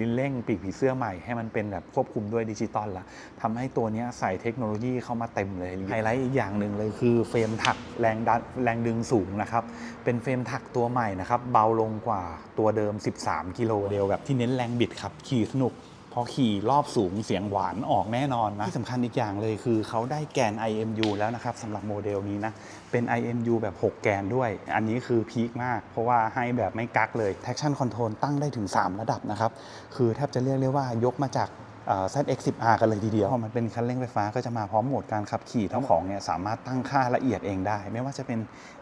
ลิ้นเร่งปีกผีเสื้อใหม่ให้มันเป็นแบบควบคุมด้วยดิจิตอลละทำให้ตัวนี้ใส่เทคโนโลยีเข้ามาเต็มเลยไฮไลท์อีกอย่างหนึ่งเลยคือเฟรมถักแรงดันแรงดึงสูงนะครับ เป็นเฟรมถักตัวใหม่นะครับ เบาลงกว่าตัวเดิม 13 กิโลเดียวแบบที่เน้นแรงบิดครับขี่สนุก พอขี่รอบสูงเสียงหวานออกแน่นอนนะที่สำคัญอีกอย่างเลยคือเขาได้แกน IMU แล้วนะครับสำหรับโมเดลนี้นะ เป็น IMU แบบ 6 แกนด้วย อันนี้คือพีคมาก เพราะว่าให้แบบไม่กักเลย traction control ตั้งได้ถึง 3 ระดับนะครับ คือแทบจะเรียกได้ว่ายกมาจาก ZX10R กันเลยทีเดียว พอมันเป็นคันเร่งไฟฟ้าก็จะมาพร้อมโหมดการขับขี่ทั้งของเนี่ยสามารถตั้งค่าละเอียดเองได้ ไม่ว่าจะเป็น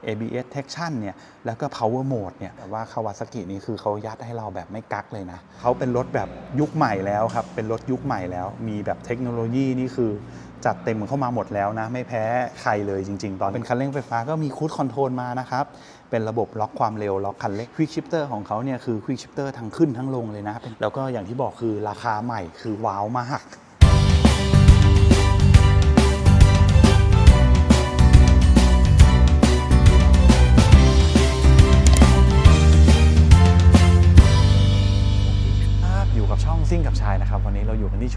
ABS traction เนี่ยแล้วก็ power mode เนี่ยแต่ว่าคาวาซากินี่คือเขายัดให้เราแบบไม่กักเลยนะเขาเป็นรถแบบยุคใหม่แล้วครับ เป็นรถยุคใหม่แล้ว มีแบบเทคโนโลยีนี่คือจัดเต็มเข้ามาหมดแล้วนะ ไม่แพ้ใครเลยจริง ๆ ตอนเป็นคันเร่งไฟฟ้าก็มีคูดคอนโทรลมานะครับ เป็นระบบล็อกความเร็วล็อกคันเร่งควิกชิปเตอร์ของเขาเนี่ยคือควิกชิปเตอร์ทั้งขึ้นทั้งลงเลยนะแล้วก็อย่างที่บอกคือราคาใหม่คือว้าวมาก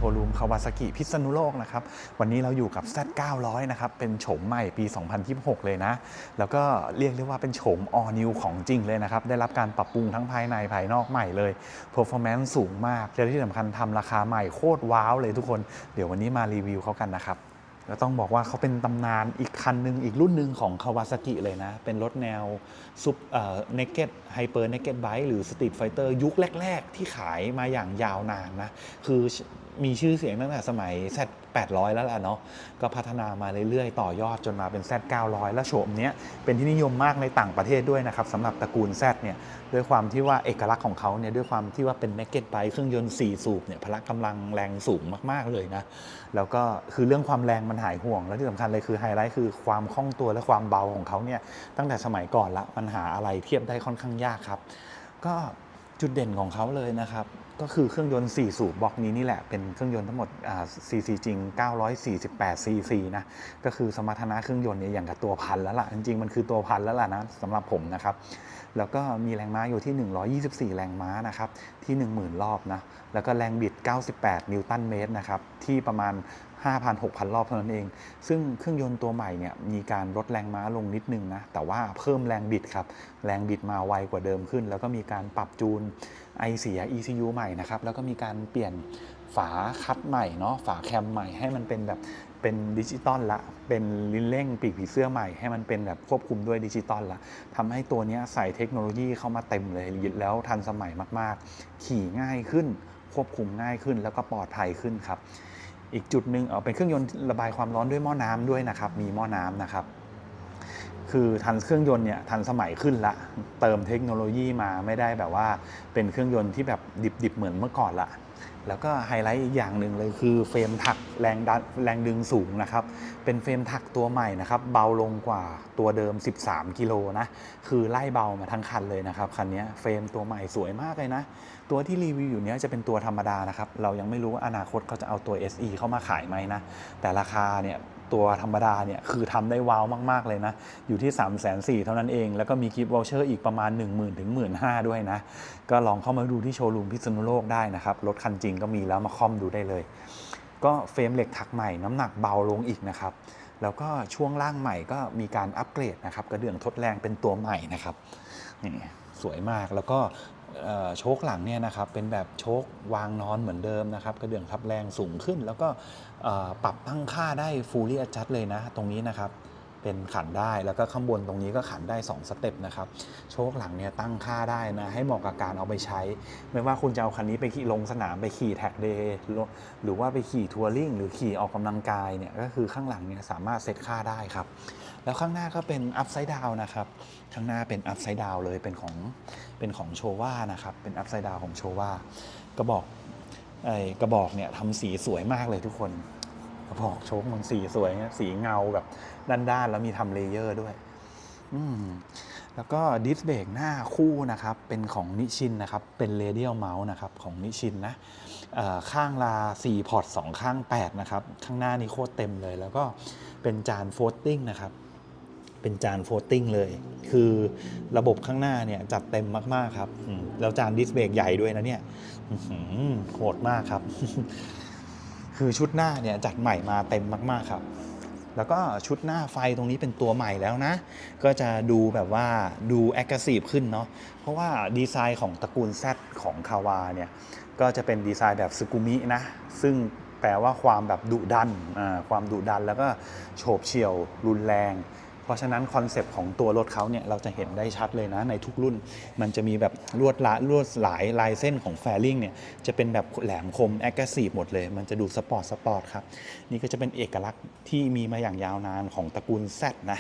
ชว์รูมคาวาซากิพิษณุโลกนะครับ วันนี้เราอยู่กับ Z900 นะครับ เป็นโฉมใหม่ปี 2026 เลยนะ แล้วก็เรียกได้ว่าเป็นโฉม all new ของจริงเลยนะครับ ได้รับการปรับปรุงทั้งภายในภายนอกใหม่เลย performance สูงมากและที่สำคัญทำราคาใหม่โคตรว้าวเลยทุกคน เดี๋ยววันนี้มารีวิวเขากันนะครับ ก็ต้องบอกว่าเขาเป็นตำนานอีกคันหนึ่งอีกรุ่นหนึ่งของคาวาซากิเลยนะ เป็นรถแนวซุปเอ่อเนกเก็ตไฮเปอร์เนกเก็ตไบหรือสตรีทไฟเตอร์ยุคแรก ๆ ที่ขายมาอย่างยาวนานนะ คือมีชื่อเสียงตั้งแต่สมัย Z 800 แล้วล่ะเนาะก็พัฒนามาเรื่อยๆ ต่อยอดจนมาเป็น Z 900 แล้วโฉมเนี้ยเป็นที่นิยมมากในต่างประเทศด้วยนะครับสำหรับตระกูล Z เนี่ยด้วยความที่ว่าเอกลักษณ์ของเขาเนี่ยด้วยความที่ว่าเป็น naked bike เครื่องยนต์ 4 สูบเนี่ยพละกำลังแรงสูงมากๆเลยนะแล้วก็คือเรื่องความแรงมันหายห่วง แล้วที่สำคัญเลยคือไฮไลท์คือความคล่องตัวและความเบาของเขาเนี่ยตั้งแต่สมัยก่อนละมันหาอะไรเทียบได้ค่อนข้างยากครับ ก็ จุดเด่นของเขาเลยนะครับ ก็คือเครื่องยนต์ 4 สูบบล็อกนี้นี่แหละ เป็นเครื่องยนต์ทั้งหมดซีซีจริง 948ซีซีนะ ก็คือสมรรถนะเครื่องยนต์เนี่ยอย่างกับตัวพันแล้วล่ะ จริงๆ มันคือตัวพันแล้วล่ะนะสำหรับผมนะครับ แล้วก็มีแรงม้าอยู่ที่ 124 แรงม้านะครับ ที่ 10,000 รอบนะ แล้วก็แรงบิด 98 นิวตันเมตรนะครับ ที่ประมาณ 5,000-6,000 รอบเท่านั้นเอง ซึ่งเครื่องยนต์ตัวใหม่เนี่ยมีการลดแรงม้าลงนิดนึงนะ แต่ว่าเพิ่มแรงบิดครับ แรงบิดมาไวกว่าเดิมขึ้น แล้วก็มีการปรับจูนไอเสีย ECU ใหม่นะครับ แล้วก็มีการเปลี่ยนฝาคัดใหม่เนาะ ฝาแคมใหม่ให้มันเป็นแบบเป็นดิจิตอลละ เป็นลิ้นเร่งปีกผีเสื้อใหม่ให้มันเป็นแบบควบคุมด้วยดิจิตอลละทำให้ตัวนี้ใส่เทคโนโลยีเข้ามาเต็มเลยแล้วทันสมัยมาก ๆ ขี่ง่ายขึ้น ควบคุมง่ายขึ้นแล้วก็ปลอดภัยขึ้นครับ อีกจุดหนึ่งเออเป็นเครื่องยนต์ระบายความร้อนด้วยหม้อน้ำด้วยนะครับ มีหม้อน้ำนะครับ คือทันเครื่องยนต์เนี่ยทันสมัยขึ้นละ เติมเทคโนโลยีมาไม่ได้แบบว่า เป็นเครื่องยนต์ที่แบบดิบๆเหมือนเมื่อก่อนละแล้วก็ไฮไลท์อีกอย่างหนึ่งเลยคือเฟรมถักแรงดันแรงดึงสูงนะครับ เป็นเฟรมถักตัวใหม่นะครับ เบาลงกว่าตัวเดิม 13 กิโลนะ คือไล่เบามาทั้งคันเลยนะครับ คันนี้เฟรมตัวใหม่สวยมากเลยนะ ตัวที่รีวิวอยู่เนี้ยจะเป็นตัวธรรมดานะครับ เรายังไม่รู้ว่าอนาคตเขาจะเอาตัว SE เข้ามาขายไหมนะ แต่ราคาเนี่ยตัวธรรมดาเนี่ยคือทำได้ว้าวมาก ๆ เลยนะ อยู่ที่ 3 4 0 0 0เท่านั้นเอง แล้วก็มีกิฟต์วอลเชอร์อีกประมาณ 1 0,000ถึง15,000 ด้วยนะ ก็ลองเข้ามาดูที่โชว์รูมพิษณุโลกได้นะครับ รถคันจริงก็มีแล้วมาคอมดูได้เลย ก็เฟรมเหล็กถักใหม่น้ำหนักเบาลงอีกนะครับ แล้วก็ช่วงล่างใหม่ก็มีการอัปเกรดนะครับ กระเดื่องทดแรงเป็นตัวใหม่นะครับนี่สวยมากแล้วก็ โชคหลังเนี่ยนะครับเป็นแบบโชควางนอนเหมือนเดิมนะครับกระเดื่องทับแรงสูงขึ้น แล้วก็ปรับตั้งค่าได้ฟูลี่อัดชัดเลยนะตรงนี้นะครับ เป็นขันได้แล้วก็ข้างบนตรงนี้ก็ขันได้ 2 สเต็ปนะครับ โชคหลังเนี่ยตั้งค่าได้นะ ให้เหมาะกับการเอาไปใช้ ไม่ว่าคุณจะเอาคันนี้ไปขี่ลงสนามไปขี่แท็กเดย์หรือว่าไปขี่ทัวริงหรือขี่ออกกำลังกายเนี่ยก็คือข้างหลังเนี่ยสามารถเซตค่าได้ครับ แล้วข้างหน้าก็เป็นอัพไซด์ดาวนะครับ ข้างหน้าเป็นอัพไซด์ดาวเลยเป็นของเป็นของโชว่านะครับเป็นอัพไซด์ดาวของโชว่ากระบอกไอ้กระบอกเนี่ยทำสีสวยมากเลยทุกคน ระบอกโชคมันสีสวยนะสีเงาแบบด้านๆ แล้วมีทำเลเยอร์ด้วย อืมแล้วก็ดิสเบรกหน้าคู่นะครับ เป็นของนิชินนะครับ เป็นเรเดียลเมาส์นะครับ ของนิชินนะข้างลา 4 พอร์ต 2 ข้าง 8 นะครับ ข้างหน้านี่โคตรเต็มเลย แล้วก็เป็นจานโฟลติ้งนะครับ เป็นจานโฟลติ้งเลย คือระบบข้างหน้าเนี่ยจัดเต็มมาก ๆ ครับ แล้วจานดิสเบรกใหญ่ด้วยนะเนี่ยโหดมากครับ คือชุดหน้าเนี่ยจัดใหม่มาเต็มมากๆครับแล้วก็ชุดหน้าไฟตรงนี้เป็นตัวใหม่แล้วนะ ก็จะดูแบบว่าดูแอคทีฟขึ้นเนาะ เพราะว่าดีไซน์ของตระกูล Z ของคาวาเนี่ย ก็จะเป็นดีไซน์แบบสกุมินะ ซึ่งแปลว่าความแบบดุดันอ่าความดุดันแล้วก็โฉบเฉี่ยวรุนแรง ราะฉะนั้นคอนเซปต์ของตัวรถเขาเนี่ยเราจะเห็นได้ชัดเลยนะในทุกรุ่น มันจะมีแบบลวดละลวดหลายลายเส้นของแฟริงเนี่ยจะเป็นแบบแหลมคมแอคทีฟหมดเลย มันจะดูสปอร์ตสปอร์ตครับนี่ก็จะเป็นเอกลักษณ์ที่มีมาอย่างยาวนานของตระกูล Z นะ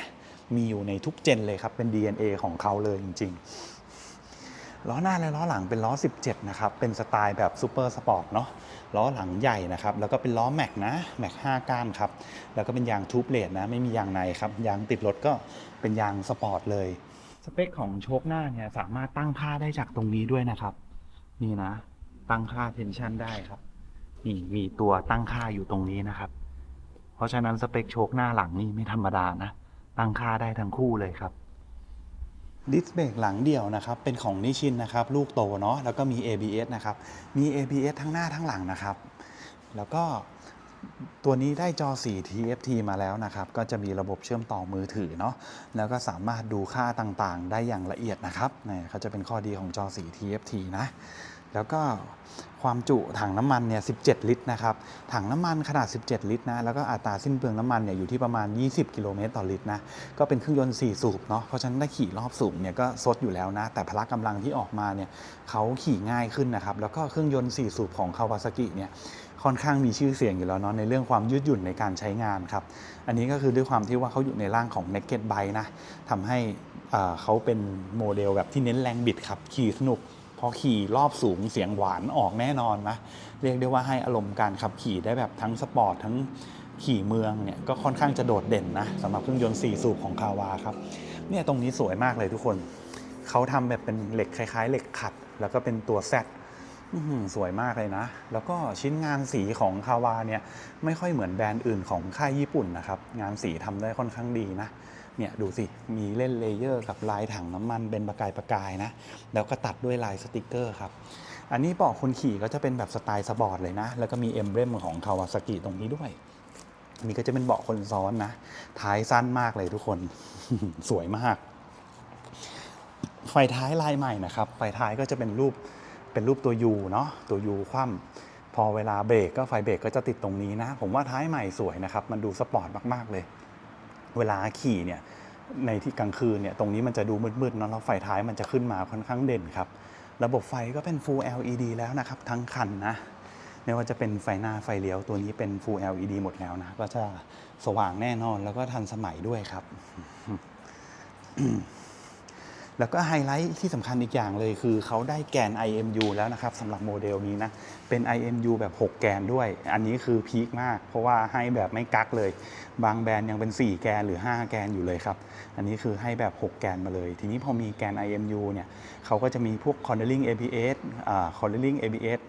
มีอยู่ในทุกเจนเลยครับเป็น DNA ของเขาเลยจริง ๆ ล้อหน้าและล้อหลังเป็นล้อ 17 นะครับ เป็นสไตล์แบบซูเปอร์สปอร์ตเนาะ ล้อหลังใหญ่นะครับ แล้วก็เป็นล้อแม็กนะแม็ก5ก้านครับ แล้วก็เป็นยางทูบเลดนะ ไม่มียางในครับ ยางติดรถก็เป็นยางสปอร์ตเลย สเปคของโชคหน้าเนี่ยสามารถตั้งค่าได้จากตรงนี้ด้วยนะครับ นี่นะ ตั้งค่าเทนชันได้ครับ นี่มีตัวตั้งค่าอยู่ตรงนี้นะครับ เพราะฉะนั้นสเปคโชคหน้าหลังนี่ไม่ธรรมดานะ ตั้งค่าได้ทั้งคู่เลยครับ ดิสเบรกหลังเดี่ยวนะครับ เป็นของนิชินนะครับ ลูกโตเนาะแล้วก็มี ABS นะครับ มี ABS ทั้งหน้าทั้งหลังนะครับ แล้วก็ตัวนี้ได้จอ 4 TFT มาแล้วนะครับ ก็จะมีระบบเชื่อมต่อมือถือเนาะแล้วก็สามารถดูค่าต่างๆ ได้อย่างละเอียดนะครับนี่เขาจะเป็นข้อดีของจอ 4 TFT นะ แล้วก็ความจุถังน้ำมันเนี่ย 17 ลิตรนะครับ ถังน้ำมันขนาด 17 ลิตรนะ แล้วก็อัตราสิ้นเปลืองน้ำมันเนี่ยอยู่ที่ประมาณ 20 กิโลเมตรต่อลิตรนะ ก็เป็นเครื่องยนต์ 4 สูบเนาะ เพราะฉะนั้นถ้าขี่รอบสูงเนี่ยก็ซดอยู่แล้วนะ แต่พละกำลังที่ออกมาเนี่ยเขาขี่ง่ายขึ้นนะครับ แล้วก็เครื่องยนต์ 4 สูบของคาวาซากิเนี่ยค่อนข้างมีชื่อเสียงอยู่แล้วเนาะในเรื่องความยืดหยุ่นในการใช้งานครับ อันนี้ก็คือด้วยความที่ว่าเขาอยู่ในร่างของ Naked Bike นะทำให้เขาเป็นโมเดลแบบที่เน้นแรงบิดครับขี่สนุก พอขี่รอบสูงเสียงหวานออกแน่นอนนะเรียกได้ว่าให้อารมณ์การขับขี่ได้แบบทั้งสปอร์ตทั้งขี่เมืองเนี่ยก็ค่อนข้างจะโดดเด่นนะสำหรับเครื่องยนต์4สูบของคาวาครับเนี่ยตรงนี้สวยมากเลยทุกคนเขาทำแบบเป็นเหล็กคล้าย ๆ เหล็กขัด แล้วก็เป็นตัวแซดสวยมากเลยนะ แล้วก็ชิ้นงานสีของคาวาเนี่ยไม่ค่อยเหมือนแบรนด์อื่นของค่ายญี่ปุ่นนะครับ งานสีทำได้ค่อนข้างดีนะ เนี่ยดูสิมีเล่นเลเยอร์กับลายถังน้ำมันเป็นประกายประกายนะ แล้วก็ตัดด้วยลายสติกเกอร์ครับอันนี้เบาะคนขี่ก็จะเป็นแบบสไตล์สปอร์ตเลยนะ แล้วก็มีเอ็มเบรมของคาวาซากิตรงนี้ด้วยนี่ก็จะเป็นเบาะคนซ้อนนะ ท้ายสั้นมากเลยทุกคน สวยมาก ไฟท้ายลายใหม่นะครับ ไฟท้ายก็จะเป็นรูป เป็นรูปตัวยูเนาะ ตัวยูคว่ำพอเวลาเบรกก็ไฟเบรกก็จะติดตรงนี้นะ ผมว่าท้ายใหม่สวยนะครับ มันดูสปอร์ตมาก ๆ เลย เวลาขี่เนี่ยในที่กลางคืนเนี่ยตรงนี้มันจะดูมืดๆเนาะแล้วไฟท้ายมันจะขึ้นมาค่อนข้างเด่นครับ ระบบไฟก็เป็น Full LED แล้วนะครับ ทั้งคันนะไม่ว่าจะเป็นไฟหน้าไฟเลี้ยวตัวนี้เป็น Full LED หมดแล้วนะ ก็จะสว่างแน่นอนแล้วก็ทันสมัยด้วยครับ แล้วก็ไฮไลท์ที่สำคัญอีกอย่างเลยคือเขาได้แกน IMU แล้วนะครับสำหรับโมเดลนี้นะ เป็น IMU แบบ 6 แกนด้วย อันนี้คือพีคมาก เพราะว่าให้แบบไม่กักเลย บางแบรนด์ยังเป็น 4 แกนหรือ 5 แกนอยู่เลยครับ อันนี้คือให้แบบ 6 แกนมาเลย ทีนี้พอมีแกน IMU เนี่ยเขาก็จะมีพวก cornering ABS อ่า cornering ABS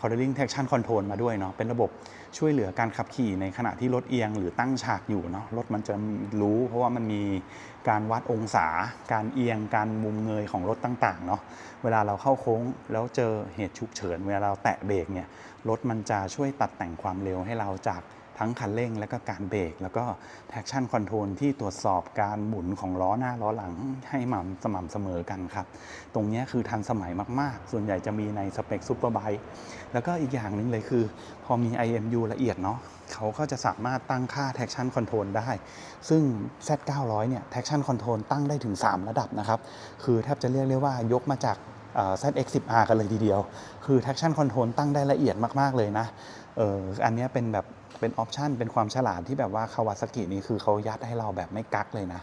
cornering traction control มาด้วยเนาะเป็นระบบช่วยเหลือการขับขี่ในขณะที่รถเอียงหรือตั้งฉากอยู่เนาะรถมันจะรู้ เพราะว่ามันมีการวัดองศา การเอียง การมุมเงยของรถต่างๆเนาะเวลาเราเข้าโค้งแล้วเจอเหตุฉุกเฉิน เวลาเราแตะเบรกเนี่ยรถมันจะช่วยตัดแต่งความเร็วให้เราจาก ทั้งคันเร่งและก็การเบรกแล้วก็ traction control ที่ตรวจสอบการหมุนของล้อหน้าล้อหลังให้ม่ำสม่ำเสมอกันครับ ตรงนี้คือทันสมัยมากๆ ส่วนใหญ่จะมีในสเปคซูเปอร์ไบค์แล้วก็อีกอย่างหนึ่งเลยคือ พอมี IMU ละเอียดเนาะเขาก็จะสามารถตั้งค่า traction control ได้ ซึ่ง Z900 เนี่ย traction control ตั้งได้ถึง 3 ระดับนะครับ คือแทบจะเรียกได้ว่ายกมาจาก ZX10R กันเลยทีเดียว คือ traction control ตั้งได้ละเอียดมาก ๆ เลยนะอออันนี้เป็นแบบ เป็นออปชันเป็นความฉลาดที่แบบว่าคาวาซากินี่คือเขายัดให้เราแบบไม่กักเลยนะ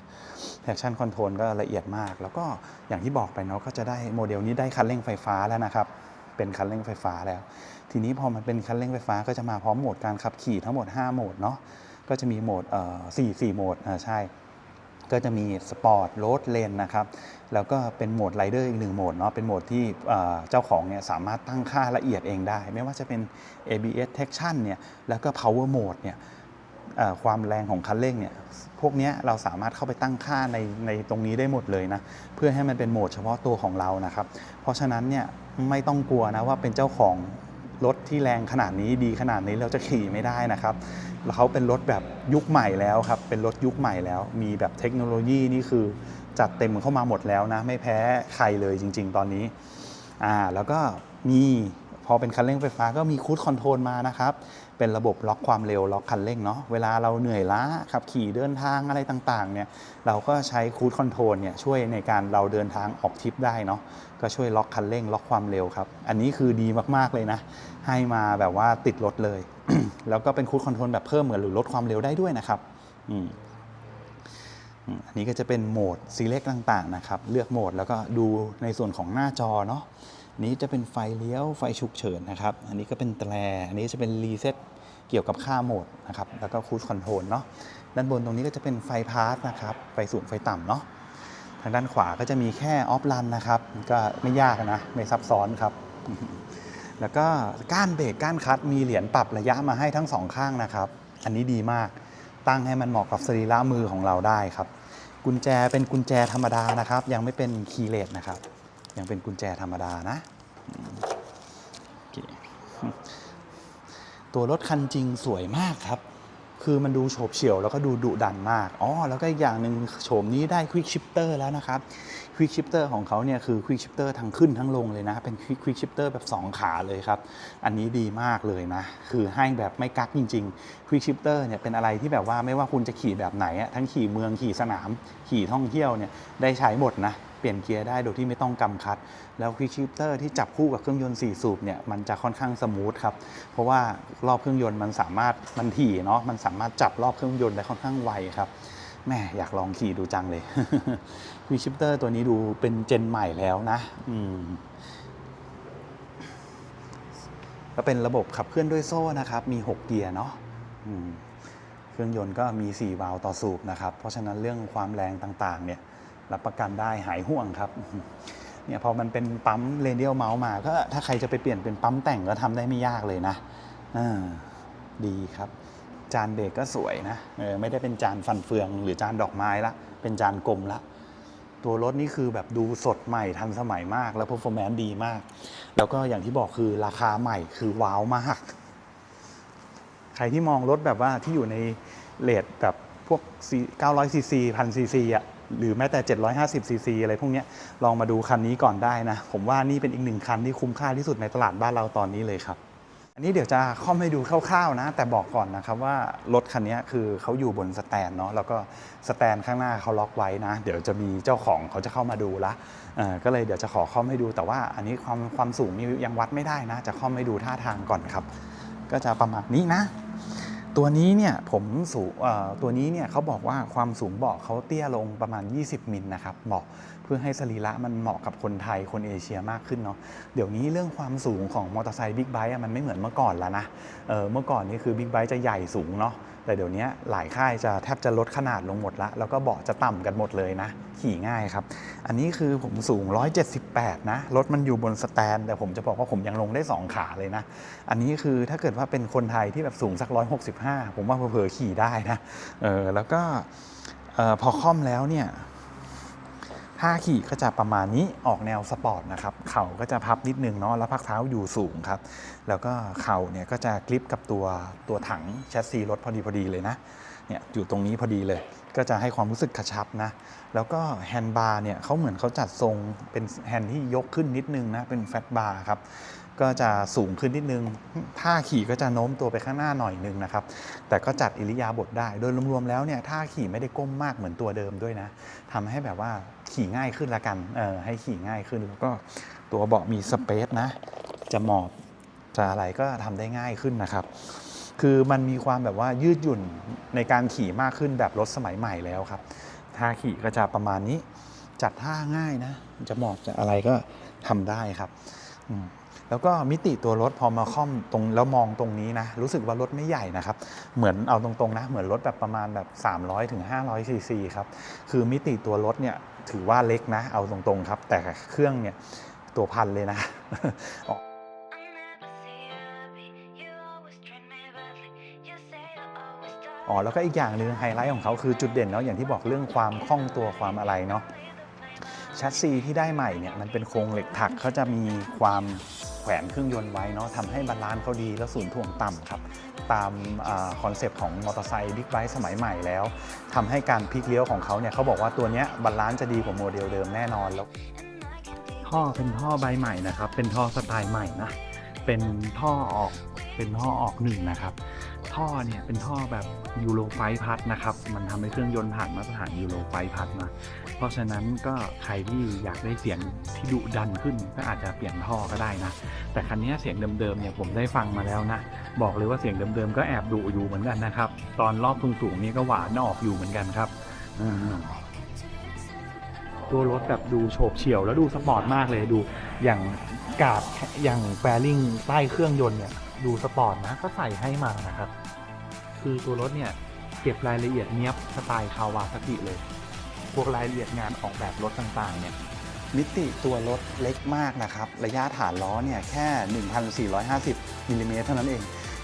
แอคชั่นคอนโทรลก็ละเอียดมาก แล้วก็อย่างที่บอกไปเนาะก็จะได้โมเดลนี้ได้คันเร่งไฟฟ้าแล้วนะครับเป็นคันเร่งไฟฟ้าแล้ว ทีนี้พอมันเป็นคันเร่งไฟฟ้าก็จะมาพร้อมโหมดการขับขี่ทั้งหมด 5 โหมดเนาะก็จะมีโหมดเอ่อสี่สี่โหมดอ่าใช่ ก็จะมีสปอร์ตโรดเลนนะครับแล้วก็เป็นโหมดไรเดอร์อีกหนึ่งโหมดเนาะเป็นโหมดที่เจ้าของเนี่ยสามารถตั้งค่าละเอียดเองได้ ไม่ว่าจะเป็น ABS Traction เนี่ยแล้วก็ Power Mode เนี่ยความแรงของคันเร่งเนี่ยพวกเนี้ยเราสามารถเข้าไปตั้งค่าในในตรงนี้ได้หมดเลยนะเพื่อให้มันเป็นโหมดเฉพาะตัวของเรานะครับ เพราะฉะนั้นเนี่ยไม่ต้องกลัวนะว่าเป็นเจ้าของ รถที่แรงขนาดนี้ดีขนาดนี้เราจะขี่ไม่ได้นะครับแล้วเขาเป็นรถแบบยุคใหม่แล้วครับ เป็นรถยุคใหม่แล้ว มีแบบเทคโนโลยีนี่คือจัดเต็มเข้ามาหมดแล้วนะ ไม่แพ้ใครเลยจริง ๆ ตอนนี้อ่าแล้วก็มีพอเป็นคันเร่งไฟฟ้าก็มีคูดคอนโทรลมานะครับ เป็นระบบล็อกความเร็วล็อกคันเร่งเนาะเวลาเราเหนื่อยล้าขับขี่เดินทางอะไรต่างๆเนี่ยเราก็ใช้คูดคอนโทรลเนี่ยช่วยในการเราเดินทางออกทริปได้เนาะก็ช่วยล็อกคันเร่งล็อกความเร็วครับ อันนี้คือดีมากๆเลยนะ ให้มาแบบว่าติดรถเลย แล้วก็เป็นคูดคอนโทรลแบบเพิ่มเหมือนหรือลดความเร็วได้ด้วยนะครับอืมอันนี้ก็จะเป็นโหมด select ต่างๆนะครับ เลือกโหมดแล้วก็ดูในส่วนของหน้าจอเนาะ นี้จะเป็นไฟเลี้ยวไฟฉุกเฉินนะครับ อันนี้ก็เป็นแตร อันนี้จะเป็นรีเซ็ตเกี่ยวกับค่าโหมดนะครับ แล้วก็คู e คอนโทรลเนาะ ด้านบนตรงนี้ก็จะเป็นไฟพาสนะครับ ไฟสูงไฟต่ำเนาะ ทางด้านขวาก็จะมีแค่ออฟลันนะครับ ก็ไม่ยากนะ ไม่ซับซ้อนครับ แล้วก็ก้านเบรกก้านคัตมีเหรียญปรับระยะมาให้ทั้งสองข้างนะครับ อันนี้ดีมาก ตั้งให้มันเหมาะกับสรีระมือของเราได้ครับ กุญแจเป็นกุญแจธรรมดานะครับ ยังไม่เป็นคีย์เลสนะครับ ยังเป็นกุญแจธรรมดานะอืมโอเคตัวรถคันจริงสวยมากครับ คือมันดูโฉบเฉี่ยวแล้วก็ดูดุดันมากอ๋อแล้วก็อีกอย่างหนึ่งโฉมนี้ได้ควิกชิปเตอร์แล้วนะครับควิกชิปเตอร์ของเขาเนี่ยคือควิกชิปเตอร์ทั้งขึ้นทั้งลงเลยนะ เป็นควิกชิปเตอร์แบบ 2 ขาเลยครับ อันนี้ดีมากเลยนะ คือให้แบบไม่กักจริงๆควิกชิปเตอร์เนี่ยเป็นอะไรที่แบบว่าไม่ว่าคุณจะขี่แบบไหนอะทั้งขี่เมืองขี่สนาม ขี่ท่องเที่ยวเนี่ยได้ใช้หมดนะ เปลี่ยนเกียร์ได้โดยที่ไม่ต้องกำคัด แล้วควิกชิปเตอร์ที่จับคู่กับเครื่องยนต์4สูบเนี่ยมันจะค่อนข้างสมูทครับ เพราะว่ารอบเครื่องยนต์มันสามารถมันถี่เนาะมันสามารถจับรอบเครื่องยนต์ได้ค่อนข้างไวครับแม่อยากลองขี่ดูจังเลยควิกชิปเตอร์ตัวนี้ดูเป็นเจนใหม่แล้วนะอืมก็เป็นระบบขับเคลื่อนด้วยโซ่นะครับ มี 6 เกียร์เนาะเครื่องยนต์ก็มี 4 วาล์วต่อสูบนะครับ เพราะฉะนั้นเรื่องความแรงต่างๆ เนี่ย รับประกันได้หายห่วงครับเนี่ยพอมันเป็นปั๊มเรเดียลเมาส์มา ก็ถ้าใครจะไปเปลี่ยนเป็นปั๊มแต่งก็ทำได้ไม่ยากเลยนะอ่าดีครับ จานเบรกก็สวยนะเออไม่ได้เป็นจานฟันเฟือง หรือจานดอกไม้ละ เป็นจานกลมละ ตัวรถนี่คือแบบดูสดใหม่ทันสมัยมาก แล้ว performance ดีมาก แล้วก็อย่างที่บอกคือราคาใหม่คือว้าวมาก ใครที่มองรถแบบว่าที่อยู่ในเลทแบบพวก900ซีซีพันซีซีอะ หรือแม้แต่ 750 ซีซีอะไรพวกนี้ลองมาดูคันนี้ก่อนได้นะ ผมว่านี่เป็นอีกหนึ่งคันที่คุ้มค่าที่สุดในตลาดบ้านเราตอนนี้เลยครับ อันนี้เดี๋ยวจะค่อมให้ดูคร่าวๆนะ แต่บอกก่อนนะครับว่ารถคันนี้คือเขาอยู่บนสแตนเนาะแล้วก็สแตนข้างหน้าเขาล็อกไว้นะ เดี๋ยวจะมีเจ้าของเขาจะเข้ามาดูละก็เลยเดี๋ยวจะขอค่อมให้ดู แต่ว่าอันนี้ความความสูงนี่ยังวัดไม่ได้นะ จะค่อมให้ดูท่าทางก่อนครับ ก็จะประมาณนี้นะ ตัวนี้เนี่ยผมสูตัวนี้เนี่ยเขาบอกว่าความสูงเบาะเขาเตี้ยลงประมาณ 20 มิลนะครับเบาะเพื่อให้สรีระมันเหมาะกับคนไทยคนเอเชียมากขึ้นเนาะเดี๋ยวนี้เรื่องความสูงของมอเตอร์ไซค์บิ๊กไบค์มันไม่เหมือนเมื่อก่อนแล้วนะเออเมื่อก่อนนี่คือบิ๊กไบค์จะใหญ่สูงเนาะ แต่เดี๋ยวนี้หลายค่ายจะแทบจะลดขนาดลงหมดละ แล้วก็เบาะจะต่ำกันหมดเลยนะ ขี่ง่ายครับ อันนี้คือผมสูง 178 นะ รถมันอยู่บนสแตน แต่ผมจะบอกว่าผมยังลงได้ 2 ขาเลยนะ อันนี้คือถ้าเกิดว่าเป็นคนไทยที่แบบสูงสัก 165 ผมว่าเผลอๆขี่ได้นะ เออแล้วก็ออพอค่อมแล้วเนี่ย ท่าขี่ก็จะประมาณนี้ออกแนวสปอร์ตนะครับ เข่าก็จะพับนิดนึงเนาะแล้วพักเท้าอยู่สูงครับ แล้วก็เข่าเนี่ยก็จะคลิปกับตัวตัวถังแชสซีรถพอดีพอดีเลยนะเนี่ยอยู่ตรงนี้พอดีเลย ก็จะให้ความรู้สึกกระชับนะ แล้วก็แฮนด์บาร์เนี่ยเขาเหมือนเขาจัดทรงเป็นแฮนด์ที่ยกขึ้นนิดนึงนะเป็นแฟตบาร์ครับ ก็จะสูงขึ้นนิดนึง ท่าขี่ก็จะโน้มตัวไปข้างหน้าหน่อยนึงนะครับ แต่ก็จัดอิริยาบถได้ โดยรวมๆแล้วเนี่ยท่าขี่ไม่ได้ก้มมากเหมือนตัวเดิมด้วยนะทำให้แบบว่าขี่ง่ายขึ้นละกันเออให้ขี่ง่ายขึ้นแล้วก็ตัวเบาะมีสเปซนะ จะหมอบจะอะไรก็ทำได้ง่ายขึ้นนะครับ คือมันมีความแบบว่ายืดหยุ่นในการขี่มากขึ้นแบบรถสมัยใหม่แล้วครับ ท่าขี่ก็จะประมาณนี้ จัดท่าง่ายนะ จะหมอบจะอะไรก็ทำได้ครับ แล้วก็มิติตัวรถพอมาค่อมตรงแล้วมองตรงนี้นะ รู้สึกว่ารถไม่ใหญ่นะครับ เหมือนเอาตรงๆนะ เหมือนรถแบบประมาณแบบ300ถึง500ซีซีครับคือมิติตัวรถเนี่ยถือว่าเล็กนะ เอาตรงๆครับ แต่เครื่องเนี่ยตัวพันเลยนะอ๋อแล้วก็อีกอย่างหนึ่งไฮไลท์ของเขาคือจุดเด่นเนาะอย่างที่บอกเรื่องความคล่องตัวความอะไรเนาะ ชสซีที่ได้ใหม่เนี่ยมันเป็นโครงเหล็กถักเขาจะมีความแขวนเครื่องยนต์ไว้เนาะทำให้บาลานซ์เขาดีแล้วศูนย์ถ่วงต่ำครับ ตามคอนเซปต์ของมอเตอร์ไซค์บิ๊กไบค์สมัยใหม่แล้วทำให้การพลิกเลี้ยวของเขาเนี่ยเขาบอกว่าตัวเนี้ยบาลานซ์จะดีกว่าโมเดลเดิมแน่นอนแล้วท่อเป็นท่อใบใหม่นะครับ เป็นท่อสไตล์ใหม่นะ เป็นท่อออก เป็นท่อออกหนึ่งนะครับ ท่อเนี่ยเป็นท่อแบบยูโรไฟพัดนะครับ มันทำให้เครื่องยนต์ผ่านมาตรฐานยูโรไฟพัดมาเพราะฉะนั้นก็ใครที่อยากได้เสียงที่ดุดันขึ้นก็อาจจะเปลี่ยนท่อก็ได้นะ แต่คันนี้เสียงเดิมๆเนี่ยผมได้ฟังมาแล้วนะ บอกเลยว่าเสียงเดิมๆก็แอบดุอยู่เหมือนกันนะครับ ตอนรอบสูงๆนี่ก็หวานออกอยู่เหมือนกันครับตัวรถแบบดูโฉบเฉี่ยวแล้วดูสปอร์ตมากเลยดูอย่างกาดอย่างแฟริงใต้เครื่องยนต์เนี่ย ดูสปอร์ตนะก็ใส่ให้มานะครับ คือตัวรถเนี่ยเก็บรายละเอียดเนี้ยบสไตล์คาวาซากิเลย พวกรายละเอียดงานออกแบบรถต่างๆเนี่ยมิติตัวรถเล็กมากนะครับ ระยะฐานล้อเนี่ยแค่ 1,450มิลลิเมตรเท่านั้นเอง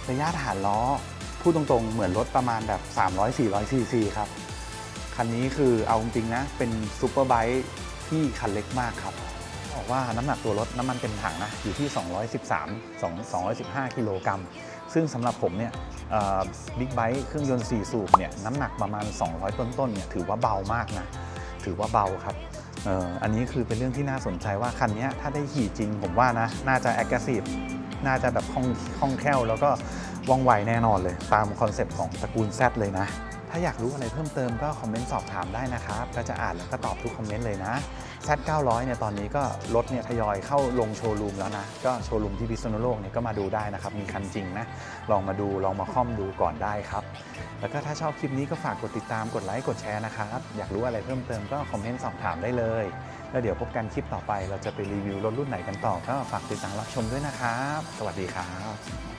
ระยะฐานล้อพูดตรงๆ เหมือนรถประมาณแบบ 300-400ซีซีครับ คันนี้คือเอาจริงนะ เป็นซูเปอร์ไบค์ที่คันเล็กมากครับ บอกว่าน้ำหนักตัวรถน้ำมันเต็มถังนะอยู่ที่ 213 2 215 กิโลกรัม ซึ่งสำหรับผมเนี่ยบิ๊กไบค์เครื่องยนต์ 4 สูบเนี่ยน้ำหนักประมาณ 200 ต้นๆเนี่ยถือว่าเบามากนะถือว่าเบาครับอันนี้คือเป็นเรื่องที่น่าสนใจว่าคันนี้ถ้าได้ขี่จริงผมว่านะน่าจะ aggressive น่าจะแบบคล่องคล่องแคล่วแล้วก็ว่องไวแน่นอนเลย ตามคอนเซปต์ของตระกูล Z เลยนะ ถ้าอยากรู้อะไรเพิ่มเติมก็คอมเมนต์สอบถามได้นะครับ ก็จะอ่านแล้วก็ตอบทุกคอมเมนต์เลยนะ Z 900 เนี่ยตอนนี้ก็รถเนี่ยทยอยเข้าลงโชว์รูมแล้วนะ ก็โชว์รูมที่พิษณุโลกเนี่ยก็มาดูได้นะครับ มีคันจริงนะ ลองมาดูลองมาค่อมดูก่อนได้ครับ แล้วก็ถ้าชอบคลิปนี้ก็ฝากกดติดตามกดไลค์กดแชร์นะครับ อยากรู้อะไรเพิ่มเติมก็คอมเมนต์สอบถามได้เลย แล้วเดี๋ยวพบกันคลิปต่อไป เราจะไปรีวิวรถรุ่นไหนกันต่อ ก็ฝากติดตามรับชมด้วยนะครับ สวัสดีครับ